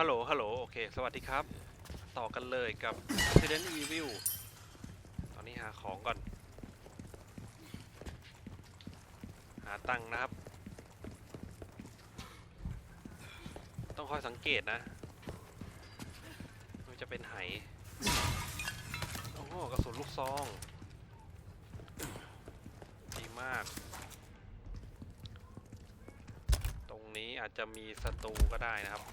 ฮัลโหล ฮัลโหล โอเค สวัสดีครับ ต่อกันเลยกับ Resident Evil ตอนนี้หาของก่อน หาตังค์นะครับ ต้องคอยสังเกตนะมันจะเป็นไหโอ้โหกระสุนลูกซอง ดีมาก ตรงนี้อาจจะมีศัตรูก็ได้นะครับ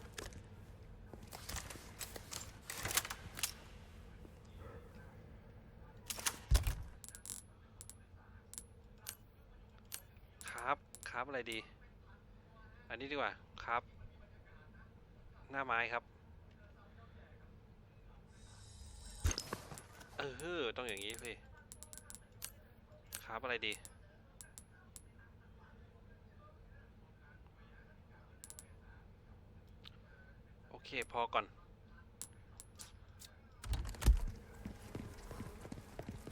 ครับครับ อะไรดี อันนี้ดีกว่าครับ หน้าไม้ครับ เออต้องอย่างนี้สิครับอะไรดี โอเค พอก่อน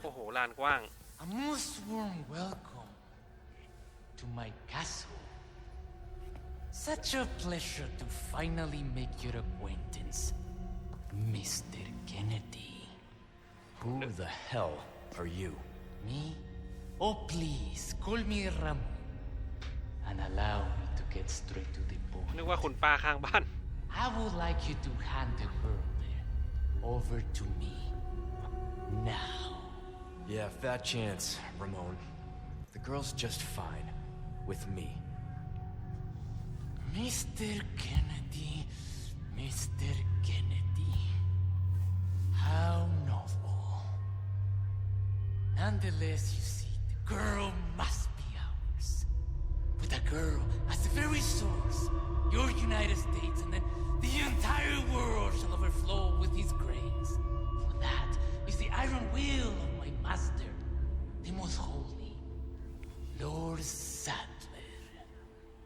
โอ้โห ลานกว้าง A most warm well to my castle. Such a pleasure to finally make your acquaintance, Mr. Kennedy. Who the hell are you? Me? Oh, please, call me Ramon. And allow me to get straight to the นึก point. ว่าคุณป้าข้างบ้าน I would like you to hand the girl there over to me. Now. Yeah, fat chance, Ramon. The girl's just fine. With me. Mr. Kennedy, Mr. Kennedy. How novel. Nonetheless, you see, the girl must be ours. With a girl as the very source, your United States and then the entire world shall overflow with his grace. For that is the iron will of my master, the most holy, Lord Sadler.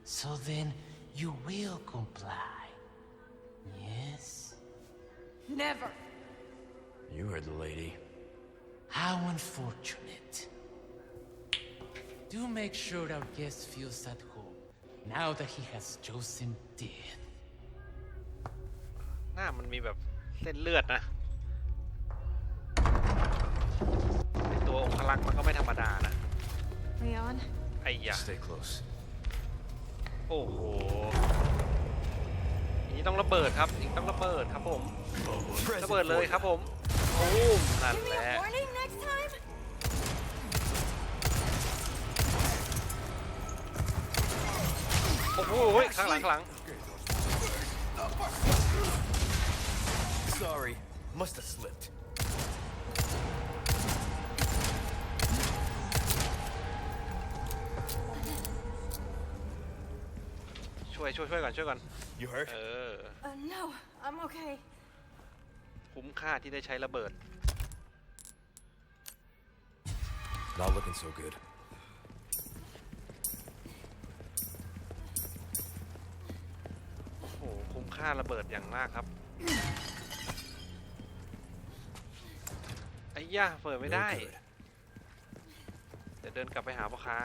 So then, you will comply. Yes? Never. You heard the lady. How unfortunate. Do make sure our guest feels at home now that he has chosen death. หน้ามันมีแบบเส้นเลือดนะไอตัวองคลักษ์มันก็ไม่ธรรมดานะ Leon? ไอ้ยะ Stay close. โอ้โหนี้ต้องระเบิดครับอย่างนี้ต้องระเบิดครับผมระเบิดเลยครับผมโอ้มนั่นแหละโอ้โหข้างหลังข้างหลัง Sorry. Must have slipped. ช่วยช่วยช่วยก่อนช่วยก่อน You hurt? เออ Uh, no, I'm okay. คุ้มค่าที่ได้ใช้ระเบิด Not looking so good. โอ้โหคุ้มค่าระเบิดอย่างมากครับไอ้ย่าเปิดไม่ได้ No good. เดี๋ยวเดินกลับไปหาพ่อค้า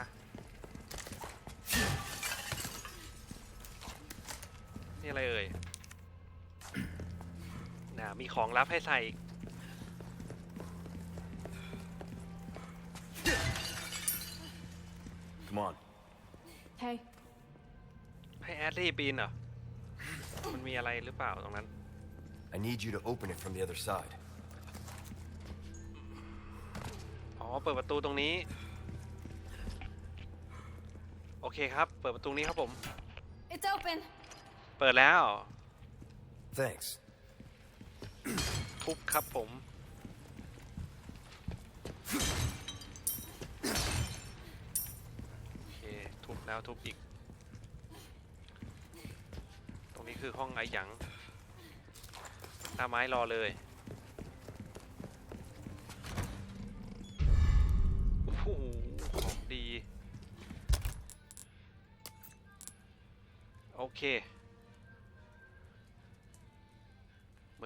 นี่อะไรเอ่ยน่ะมีของลับให้ใส่อีก Come on. Hey, ให้แอดลี่ปีนเหรอ มันมีอะไรหรือเปล่าตรงนั้น I need you to open it from the other side. อ๋อ เปิดประตูตรงนี้ โอเคครับ เปิดประตูนี้ครับผม it's open. เปิดแล้ว Thanks. ทุบครับผม โอเค ทุบแล้วทุบอีก ตรงนี้คือห้องไอหยังหน้าไม้รอเลยโอ้โหของดี โอเค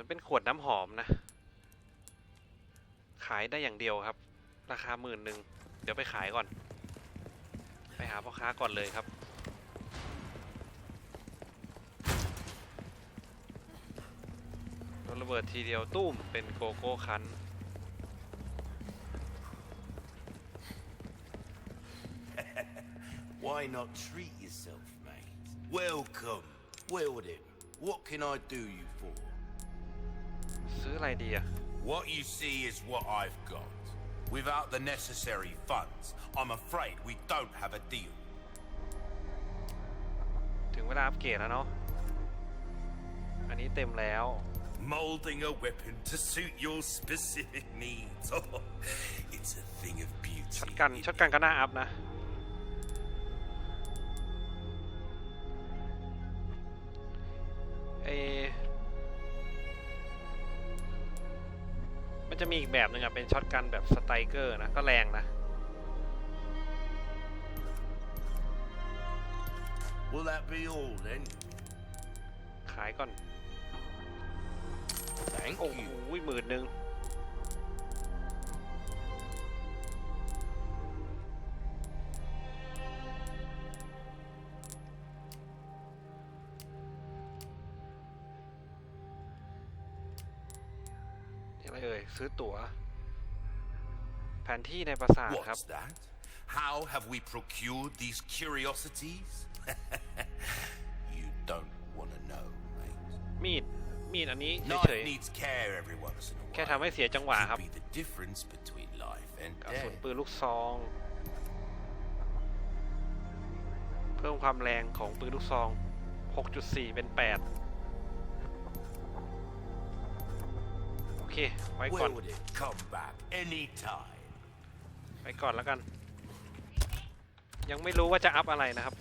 อนเป็นขวดน้ำหอมนะ ขายได้อย่างเดียวครับ ราคาหมื่นหนึ่งเดี๋ยวไปขายก่อน ไปหาพ่อค้าก่อนเลยครับนระเบิดทีเดียวตุ้มเป็นโกโก้คัน Why not treat yourself, mate? Welcome. Weldon, what can I do you for? ซื้ออะไรดีอะ What you see is what I've got. Without the necessary funds, I'm afraid we don't have a deal. ถึงเวลาอัปเกรดแล้วเนาะ อันนี้เต็มแล้ว Molding a weapon to suit your specific needs. it's a thing of beauty. ช็อตกัน isn't ช็อตกัน it? ก็น่าอัพนะ แบบหนึ่งอะเป็นช็อตกันแบบสไตรเกอร์นะ ก็แรงนะ Will that be all then? ขายก่อน Thank โอ้โห you. หมื่นหนึ่ง อะไรเอ่ย ซื้อตั๋ว แผนที่ในปราสาทครับ What's that? How have we procured these curiosities? you don't want to know, mate. มีด มีดอันนี้ Knife เฉย needs care every once in a ๆ while. แค่ทำให้เสียจังหวะครับ Could be the difference between life and กระสุน death. ปืนลูกซอง เพิ่มความแรงของปืนลูกซอง 6.4 เป็น 8 เคไว้ก่อน Will it come back anytime? ไว้ก่อนแล้วกัน ยังไม่รู้ว่าจะอัพอะไรนะครับ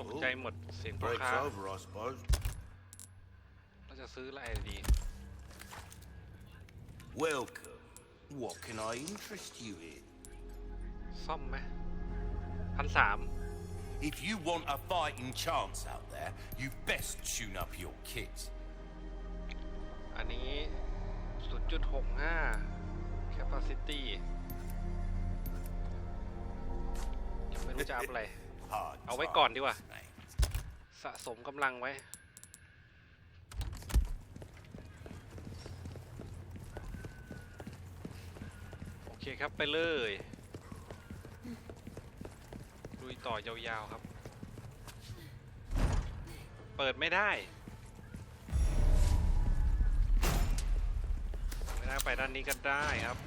ตกใจหมดเสียงพ่อ Break's ค้า over, I suppose. เราจะซื้ออะไรดี Welcome. What can I interest you in? ซ่อมไหมพันสาม If you want a fighting chance out there, you best tune up your kit. อันนี้ 0.65 capacity ยังไม่รู้จะอัพอะไร Hard เอาไว้ก่อนดีกว่า times, mate. สะสมกำลังไว้ โอเคครับไปเลยลุ ยต่อยาวๆครับ เปิดไม่ได้ ไม่ได้ไปด้านนี้ก็ได้ครับ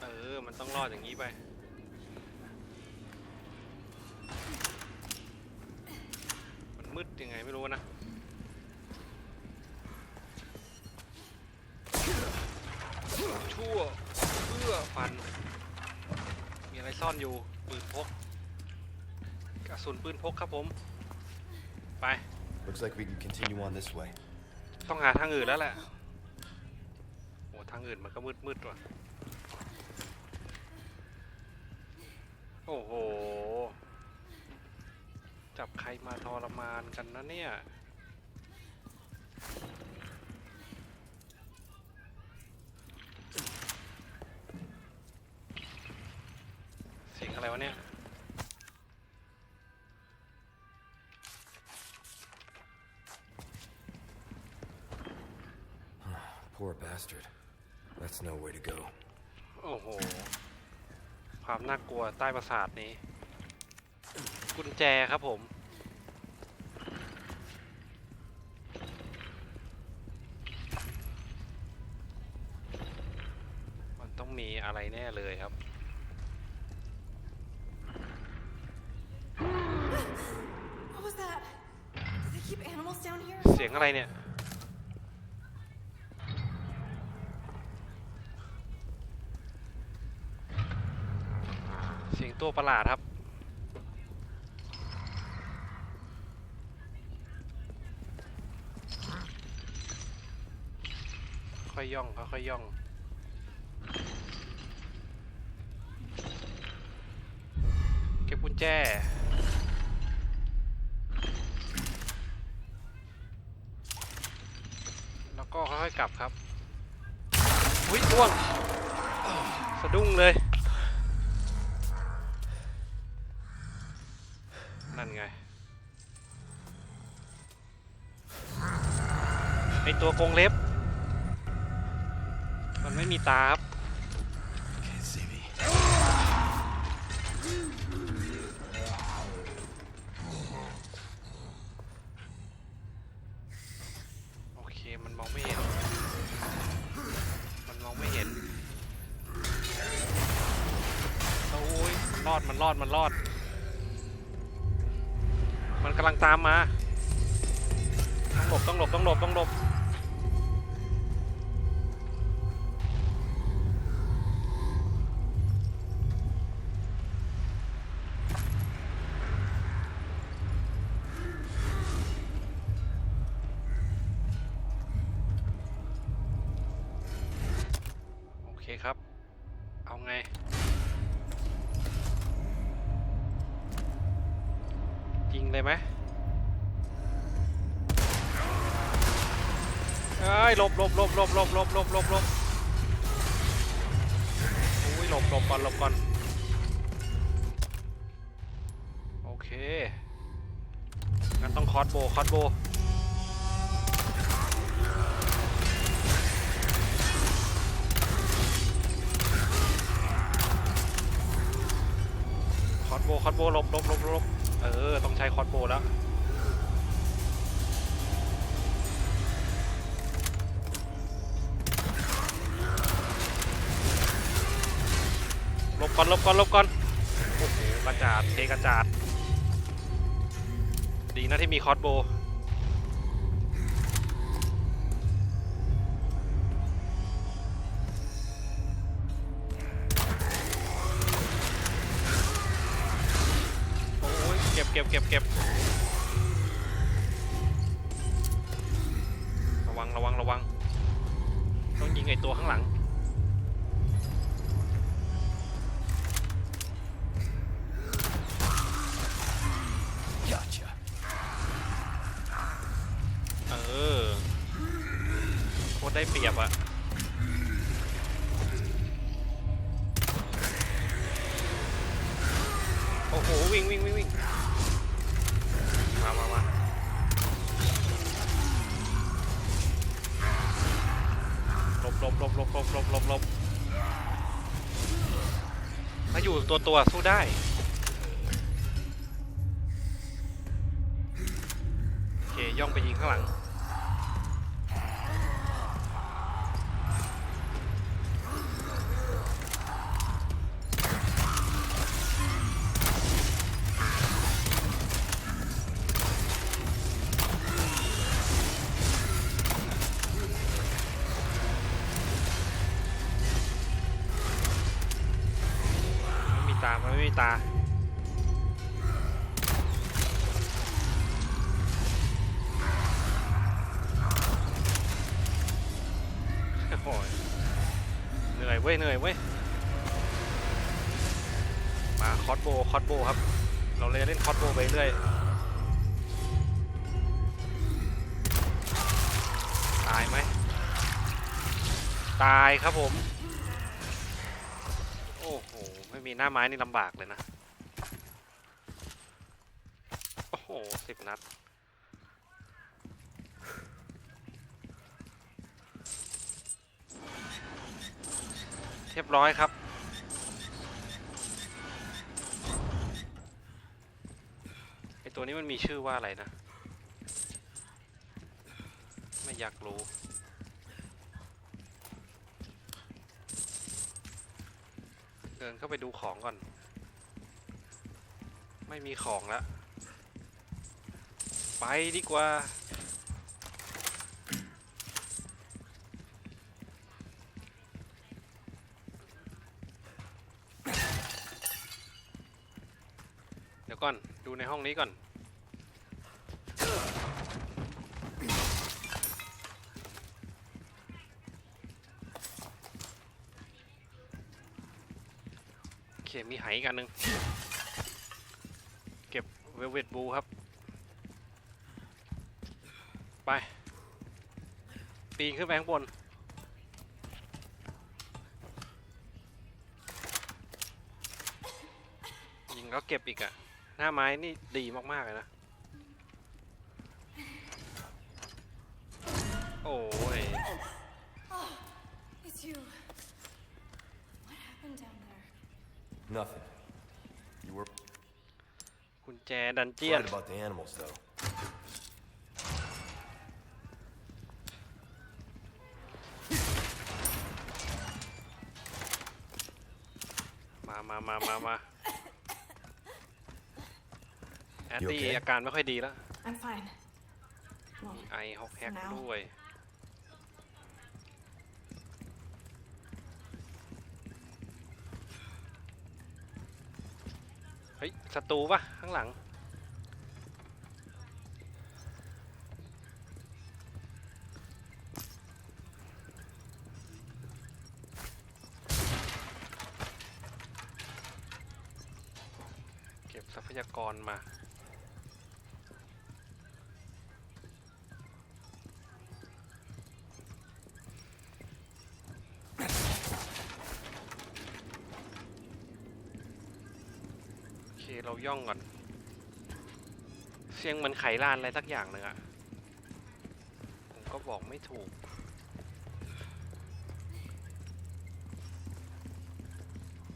เออ มันต้องรอดอย่างนี้ไปมันมืดยังไงไม่รู้นะ ชั่วเพื่อฟัน ซ่อนอยู่ปืนพกกระสุนปืนพกครับผม ไป Looks like we can continue on this way. ต้องหาทางอื่นแล้วแหละโอ้ทางอื่นมันก็มืดมืดๆว่ะโอ้โห จับใครมาทรมานกันนะเนี่ย เสียง อะไรวะเนี่ย Poor bastard. That's no way to go. โอ้โห ความน่ากลัวใต้ปราสาทนี้ กุญแจครับผม มันต้องมีอะไรแน่เลยครับ What was that? Do they keep animals down here? เสี ยงอะไรเนี่ย เสียงตัวประหลาดครับ ค่อยย่องค่อยย่องเก็บกุญแจ กลับครับอุ้ยต้วงสะดุ้งเลย นั่นไง ไอตัวกงเล็บ มันไม่มีตาครับ คครับ เอาไง ยิงเลยไหมเอ้ยหลบหลบหลบหลบหลบหลบหลบหลบหลบอุ้ยหลบหลบก่อนหลบก่อน โอเค งั้นต้องคอสโบ คอสโบ โบคอนโบลบลบลบลบเออ ต้องใช้คอนโบแล้วลบก่อนลบก่อนลบก่อนโอ้โหกระจาดเทกระจาด ดีนะที่มีคอสโบ เก็บเก็บ หลบหลบหลบหลบหลบมาอยู่ตัวตัวสู้ได้ โอเค ย่องไปยิงข้างหลัง คอสโบคอสโบครับ เราเลยเล่นคอสโบไปเรื่อยตายไหมตายครับผม โอ้โห ไม่มีหน้าไม้นี่ลำบากเลยนะ โอ้โหสิบนัด เรียบร้อยครับ ไอ ตัวนี้มันมีชื่อว่าอะไรนะ ไม่อยากรู้ เดินเข้าไปดูของก่อน ไม่มีของแล้วไปดีกว่าเดี๋ยวก่อน ดูในห้องนี้ก่อน โอเค มีไหอีกอันหนึ่งเก็บเวลเวตบูครับ ไป ปีนขึ้นไปข้างบน ยิงแล้วเก็บอีกอะหน้าไม้นี่ดีมาก ๆ เลยนะ โอ้ย It's you. What happened down there? Nothing. You were กุญแจดันเจียน right about the animals, though. มามามามามาแอด You ดี้ okay? อาการไม่ค่อยดีแล้ว I'm fine. Well, ไอฮอกแฮก For now. ด้วย เฮ้ย ศัตรูปะข้างหลัง เก็บทรัพยากรมา โอเค เรา ย่องก่อน เสียงมือนไขลานอะไรสักอย่างหนึ่งอะผมก็บอกไม่ถูก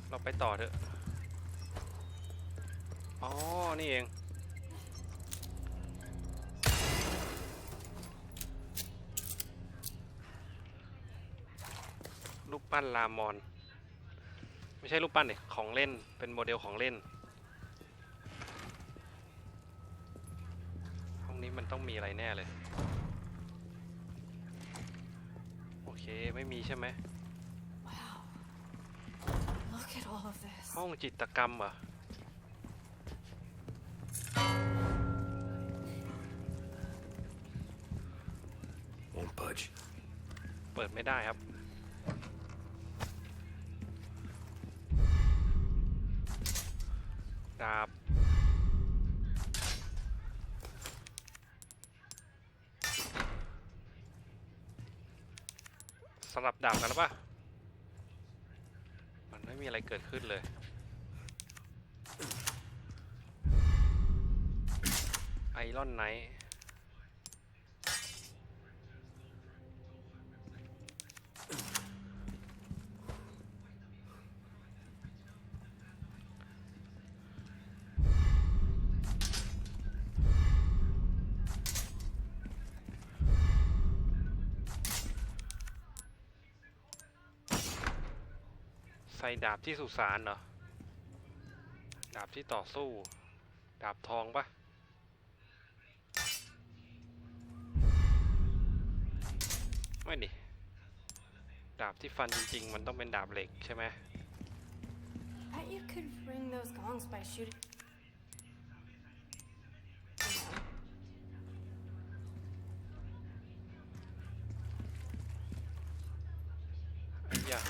เราไปต่อเถอะ อ๋อ นี่เอง รูปปั้นลามอน ไม่ใช่รูปปั้นเนี่ยของเล่น เป็นโมเดลของเล่น ห้องนี้มัน ต้องมีอะไรแน่เลย โอเค ไม่มีใช่ไหม wow. Look at all of this. ห้องจิตรกรรมเหรอ Won't budge. เปิดไม่ได้ครับ ดาบำหรับดาบกันหรือปะมันไม่มีอะไรเกิดขึ้นเลย ไอรอนไนท์ ใส่ดาบที่สุสานเหรอ ดาบที่ต่อสู้ ดาบทองปะไม่ดิ ดาบที่ฟันจริง ๆ มันต้องเป็นดาบเหล็กใช่ไหม Bet you could ring those gongs by shooting. You know, ไอ้ยา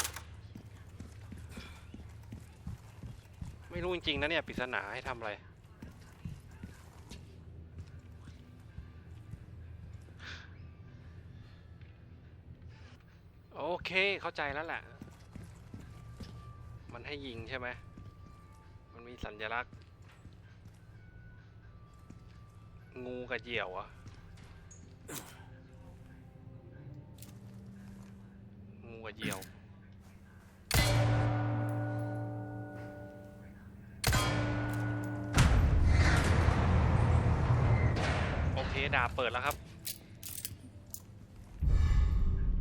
ไม่ รู้จริงๆนะเนี่ยปริศนาให้ทำอะไร โอเคเข้าใจแล้วแหละ มันให้ยิงใช่ไหม มันมีสัญลักษณ์ งูกับเหยี่ยวอะงูกับเหยี่ยว เคดาบเปิดแล้วครับ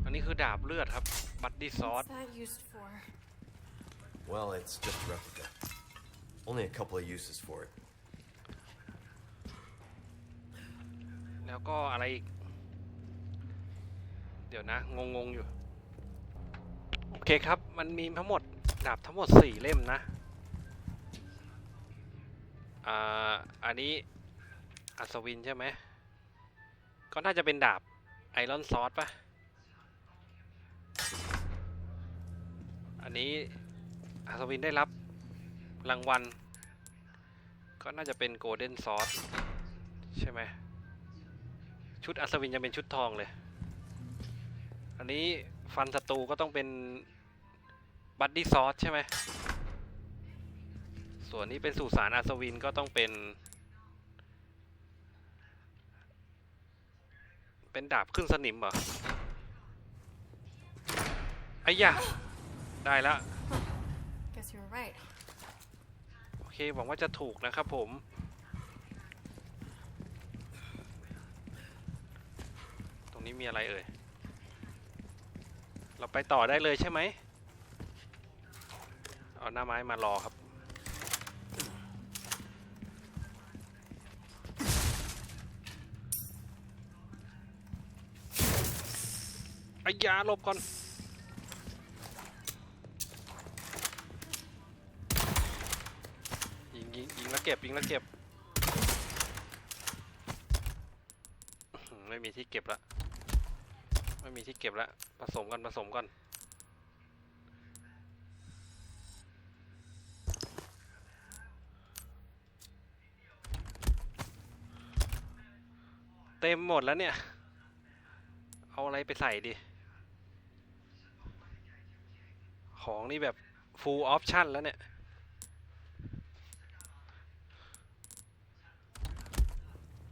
อันนี้คือดาบเลือดครับ บัตดี้ซอส what's that used for? Well, it's just a replica. Only a couple of uses for it. แล้วก็อะไรอีก เดี๋ยวนะ งงงๆอยู่ โอเคครับ มันมีทั้งหมด ดาบทั้งหมดสี่เล่มนะ อ่า อันนี้อัศวินใช่ไหม ก็น่าจะเป็นดาบไอรอนซอสปะอันนี้อัศวินได้รับรางวัล ก็น่าจะเป็นโกลเด้นซอสใช่ไหมชุดอัศวินจะเป็นชุดทองเลย อันนี้ฟันศัตรูก็ต้องเป็นบัดดี้ซอสใช่ไหมส่วนนี้เป็นสุสานอัศวินก็ต้องเป็น เป็นดาบขึ้นสนิมเหรอไอ้ยะได้แล้วโอเคหวังว่าจะถูกนะครับผม ตรงนี้มีอะไรเอ่ย เราไปต่อได้เลยใช่ไหม เอาหน้าไม้มารอครับ ยาหลบก่อน ยิงยิงยิงแล้วเก็บยิงแล้วเก็บ ไม่มีที่เก็บละ ไม่มีที่เก็บละ ผสมกันผสมกันเต็มหมดแล้วเนี่ย เอาอะไรไปใส่ดิ ของนี่แบบ full option แล้วเนี่ย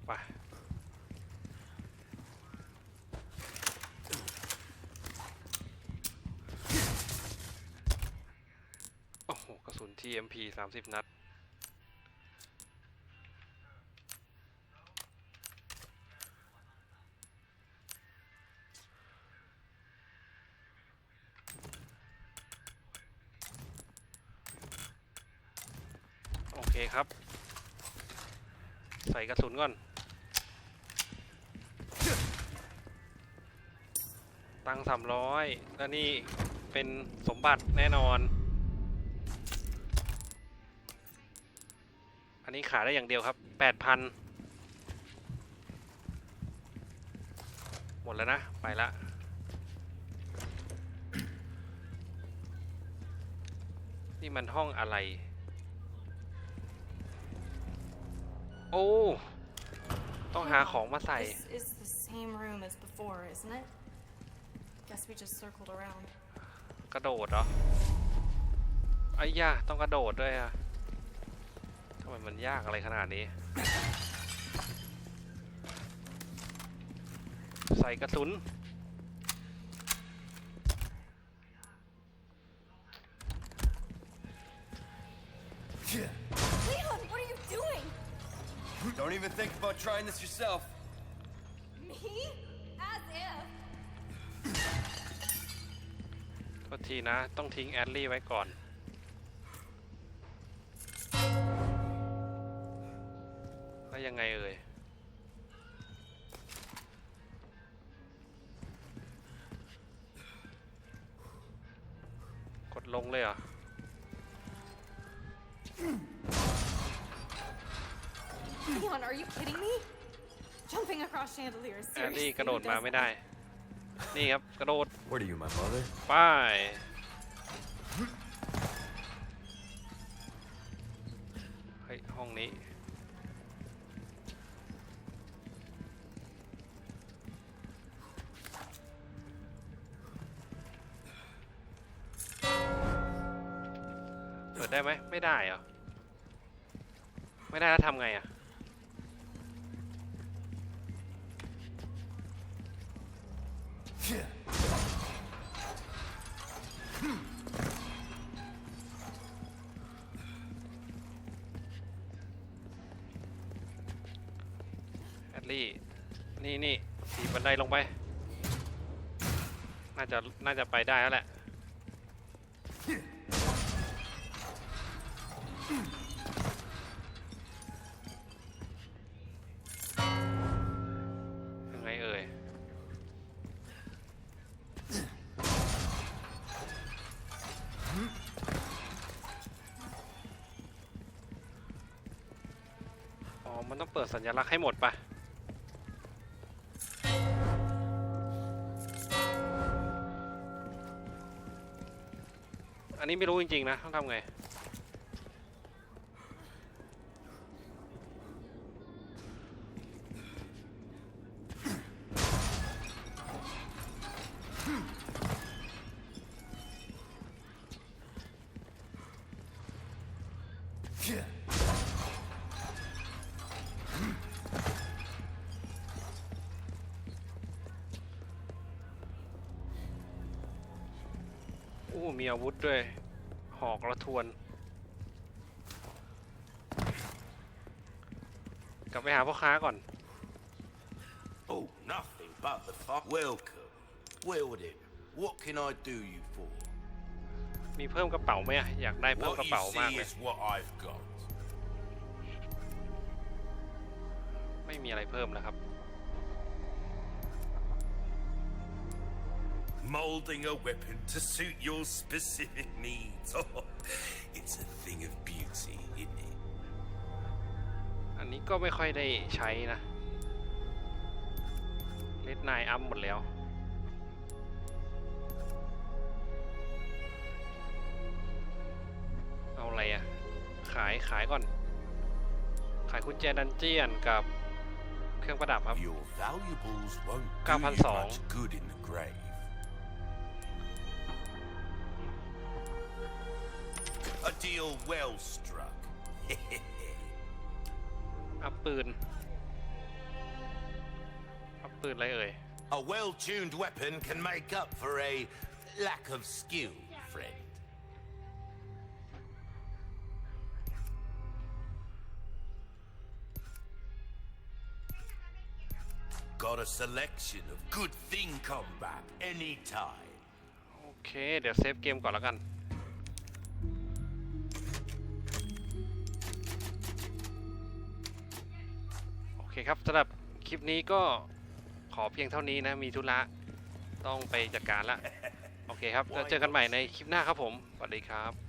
ไป โอ้โห กระสุน TMP 30 นัด กระสุนก่อน ตังสามร้อยแล้วนี่เป็นสมบัติแน่นอน อันนี้ขายได้อย่างเดียวครับแปดพันหมดแล้วนะ ไปละนี่มันห้องอะไร โอ้ ต้องหาของมาใส่ This is the same room as before, isn't it? Guess we just circled around. กระโดดเหรอไอ้ย่าต้องกระโดดด้วยอะทำไมมันยากอะไรขนาดนี้ ใส่กระสุน Don't even think about trying this yourself. Me? As if. โทษทีนะ ต้องทิ้งแอดลี่ไว้ก่อน แล้วยังไงเอ่ย กดลงเลยเหรอ Leon, are you kidding me? Jumping across chandeliers. แอดลี่ seriously, กระโดด who มา does ไม่ that? ได้ นี่ครับกระโดด What are you, my mother? ป้าย เฮ้ย ห้องนี้ เปิดได้ไหม ไม่ได้เหรอ ไม่ได้แล้วทำไงอะ น่าจะน่าจะไปได้แล้วแหละยังไงเอ่ยอ๋อ มันต้องเปิดสัญลักษณ์ให้หมดปะ นนี้ไม่รู้จริงๆนะ ต้องทำไง อู้มีอาวุธด้วย อกระทวน กลับไปหาพ่อค้าก่อน Oh, nothing but the fuck. Welcome. Weldon, what can I do you for? มีเพิ่มกระเป๋าไหมอะอยากได้เพิ่ม What กระ you เป๋ามาก see เลย is what I've got. ไม่มีอะไรเพิ่มแล้วครับ Molding a weapon to suit your specific needs. Oh, it's a thing of beauty, isn't it? อันนี้ก็ไม่ค่อยได้ใช้นะ เลดนายอัพหมดแล้ว เอาอะไรอะขายขายก่อน ขายกุญแจดันเจียนกับเครื่องประดับครับ Your valuables won't do you 9,200 much good in the grave. A deal well struck. อัพปืน อัพปืนอะไรเอ่ย A well-tuned weapon can make up for a lack of skill, friend. Got a selection of good thing combat anytime. โอเค เดี๋ยวเซฟเกมก่อนแล้วกัน คครับสำหรับคลิปนี้ก็ขอเพียงเท่านี้นะ มีธุระต้องไปจัดการละ โอเคครับแล้วเจอกันใหม่ในคลิปหน้าครับผม สวัสดีครับ